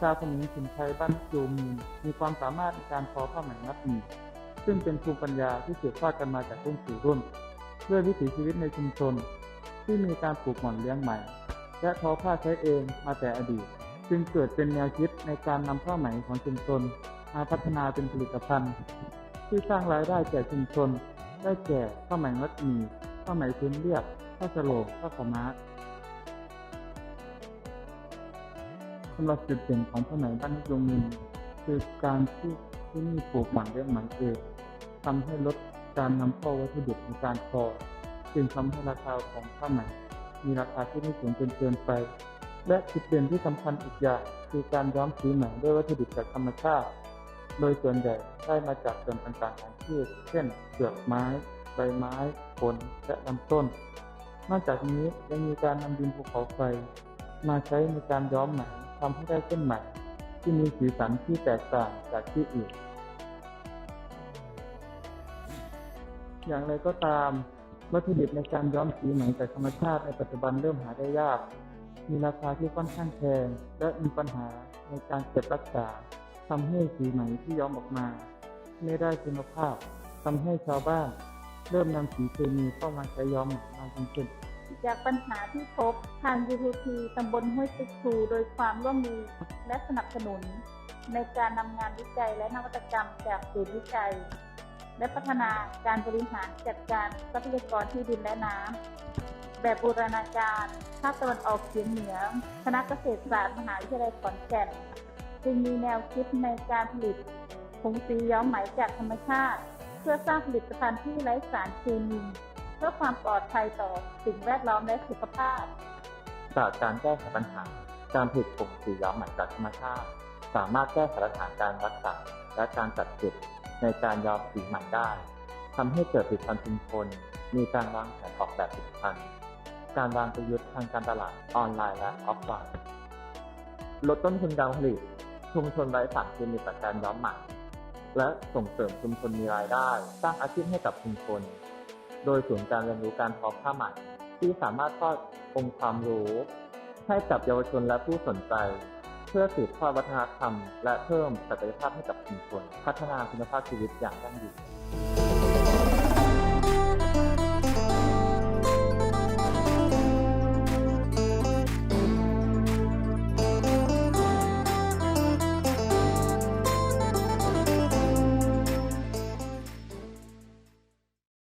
ชาวขมรถิ่นไทยบ้านโยมีนมีความสามารถในการทอผ้าไหมมัดหมี่ ซึ่งเป็นภูมิปัญญาที่สืบทอดกันมาจากรุ่นสู่รุ่น ด้วยวิถีชีวิตในชุมชน ที่มีการปลูกหม่อนเลี้ยงไหมและทอผ้าใช้เองมาแต่อดีต จึงเกิดเป็นแนวคิดในการนำผ้าไหมของชุมชนมาพัฒนาเป็นผลิตภัณฑ์ ที่สร้างรายได้แก่ชุมชน ได้แก่ผ้าไหมมัดหมี่ผ้าไหมพื้นเรียบผ้าสโลงผ้าขม้าำหรับจุดเด่นของผ้าไหมบ้านนิยมมินคือการที่ที่นี่ปลูกหม่อนเลี้ยงหมเองทำให้ลดการนำเข้าวัตถุดิบในการทอจึงทำให้ราคาของผ้าไหมมีราคาที่ไม่สูงจนเกินไป และจุดเด่นที่สำคัญอีกอย่างคือการย้อมสีไหมด้วยวัตถุดิบจากธรรมชาติ โดยส่วนใหญ่ได้มาจากส่วนต่างๆของพืชเช่นเปลือกไม้ ใบไม้ ผล และลำต้น นอกจากนี้ยังมีการนำดินภูเขาไฟมาใช้ในการย้อมไหม ทำให้ได้เส้นไหม่ ที่มีสีสันที่แตกต่างจากที่อื่น อย่างไรก็ตามวัตถุดิบในการย้อมสีไหมจากธรรมชาติในปัจจุบันเริ่มหาได้ยาก มีราคาที่ค่อนข้างแพงและมีปัญหาในการเก็บรักษาทำให้สีไหมที่ย้อมออกมา ไม่ได้คุณภาพทำให้ชาวบ้าน เริ่มนำสีเคมีเข้ามาใช้ย้อมไหมมากยิ่งขึ้น จากปัญหาที่พบทาง UTT ตำบลห้วยตึกชูโดยความร่วมมือและสนับสนุน ในการนำงานวิจัยและนวัตกรรมจากศูนย์วิจัย และพัฒนาการบริหารจัดการทรัพยากรที่ดินและน้ำแบบบูรณาการภาคตะวันออกเฉียงเหนือ คณะเกษตรศาสตร์มหาวิทยาลัยขอนแก่นจึงมีแนวคิดในการผลิตผงสีย้อมไหมจากธรรมชาติ เพื่อสร้างผลิตภัณฑ์ที่ไร้สารเคมี เพื่อความปลอดภัยต่อสิ่งแวดล้อมและสุขภาพจากการแก้ไขปัญหา การผลิตผงสีย้อมไหมจากธรรมชาติ สามารถแก้ไขปัญหาการรักษาและการจัดเก็บในการย้อมสีใหม่ได้ทำให้เกิดผลิตภัณฑ์ชุมชน มีการวางแผนออกแบบผลิตภัณฑ์ การวางกลยุทธ์ทางการตลาดออนไลน์และออฟไลน์ลดต้นทุนการผลิต ชุมชนไร้สารเคมีจากการย้อมไหมและส่งเสริมชุมชนมีรายได้ สร้างอาชีพให้กับชุมชน โดยศูนย์การเรียนรู้การทอผ้าไหมที่สามารถทอดองค์ความรู้ ให้กับเยาวชนและผู้สนใจ เพื่อสืบทอดวัฒนธรรม และเพิ่มศักยภาพให้กับชุมชน พัฒนาคุณภาพชีวิตอย่างยั่งยืน